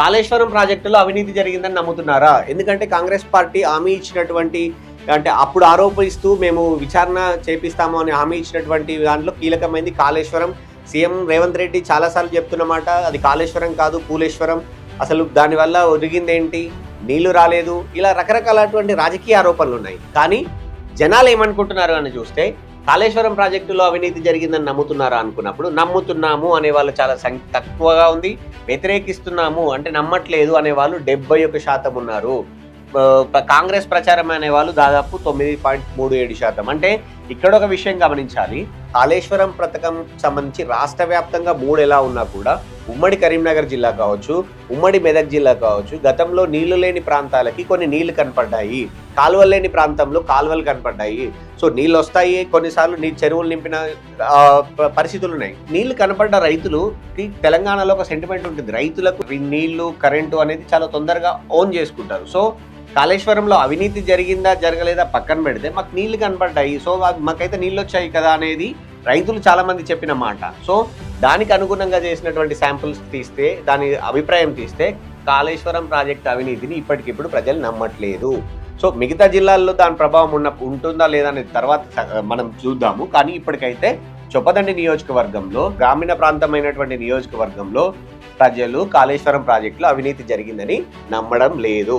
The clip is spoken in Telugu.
కాళేశ్వరం ప్రాజెక్టులో అవినీతి జరిగిందని నమ్ముతున్నారా? ఎందుకంటే కాంగ్రెస్ పార్టీ హామీ ఇచ్చినటువంటి అంటే అప్పుడు ఆరోపిస్తూ మేము విచారణ చేపిస్తాము అని హామీ ఇచ్చినటువంటి దాంట్లో కీలకమైంది కాళేశ్వరం. సీఎం రేవంత్ రెడ్డి చాలాసార్లు చెప్తున్నమాట అది కాళేశ్వరం కాదు పూలేశ్వరం. అసలు దానివల్ల ఒరిగిందేంటి? నీళ్ళు రాలేదు. ఇలా రకరకాలటువంటి రాజకీయ ఆరోపణలు ఉన్నాయి కానీ జనాలు ఏమనుకుంటున్నారు అని చూస్తే కాళేశ్వరం ప్రాజెక్టులో అవినీతి జరిగిందని నమ్ముతున్నారా అనుకున్నప్పుడు నమ్ముతున్నాము అనే వాళ్ళు చాలా సం తక్కువగా ఉంది వ్యతిరేకిస్తున్నాము అంటే నమ్మట్లేదు అనే వాళ్ళు డెబ్బై ఒక శాతం ఉన్నారు. కాంగ్రెస్ ప్రచారం అనే వాళ్ళు దాదాపు తొమ్మిది పాయింట్ మూడు ఏడు శాతం. అంటే ఇక్కడ ఒక విషయం గమనించాలి కాళేశ్వరం పథకం సంబంధించి రాష్ట్ర వ్యాప్తంగా మూడు ఎలా ఉన్నా కూడా ఉమ్మడి కరీంనగర్ జిల్లా కావచ్చు ఉమ్మడి మెదక్ జిల్లా కావచ్చు గతంలో నీళ్ళు లేని ప్రాంతాలకి కొన్ని నీళ్ళు కనపడ్డాయి. కాలువలు లేని ప్రాంతంలో కాలువలు కనపడ్డాయి. సో నీళ్ళు వస్తాయి కొన్నిసార్లు నీ చెరువులు నింపిన ప- పరిస్థితులు ఉన్నాయి. నీళ్ళు కనపడ్డ రైతులుకి తెలంగాణలో ఒక సెంటిమెంట్ ఉంటుంది. రైతులకు నీళ్ళు కరెంటు అనేది చాలా తొందరగా ఓన్ చేసుకుంటారు. సో కాళేశ్వరంలో అవినీతి జరిగిందా జరగలేదా పక్కన పెడితే మాకు నీళ్ళు కనపడ్డాయి. సో మాకైతే నీళ్ళు వచ్చాయి కదా అనేది రైతులు చాలా మంది చెప్పిన మాట. సో దానికి అనుగుణంగా చేసినటువంటి శాంపుల్స్ తీస్తే దాని అభిప్రాయం తీస్తే కాళేశ్వరం ప్రాజెక్ట్ అవినీతిని ఇప్పటికిప్పుడు ప్రజలు నమ్మట్లేదు. సో మిగతా జిల్లాల్లో దాని ప్రభావం ఉన్న ఉంటుందా లేదా అనేది తర్వాత మనం చూద్దాము. కానీ ఇప్పటికైతే చొప్పదండి నియోజకవర్గంలో గ్రామీణ ప్రాంతమైనటువంటి నియోజకవర్గంలో ప్రజలు కాళేశ్వరం ప్రాజెక్టులో అవినీతి జరిగిందని నమ్మడం లేదు.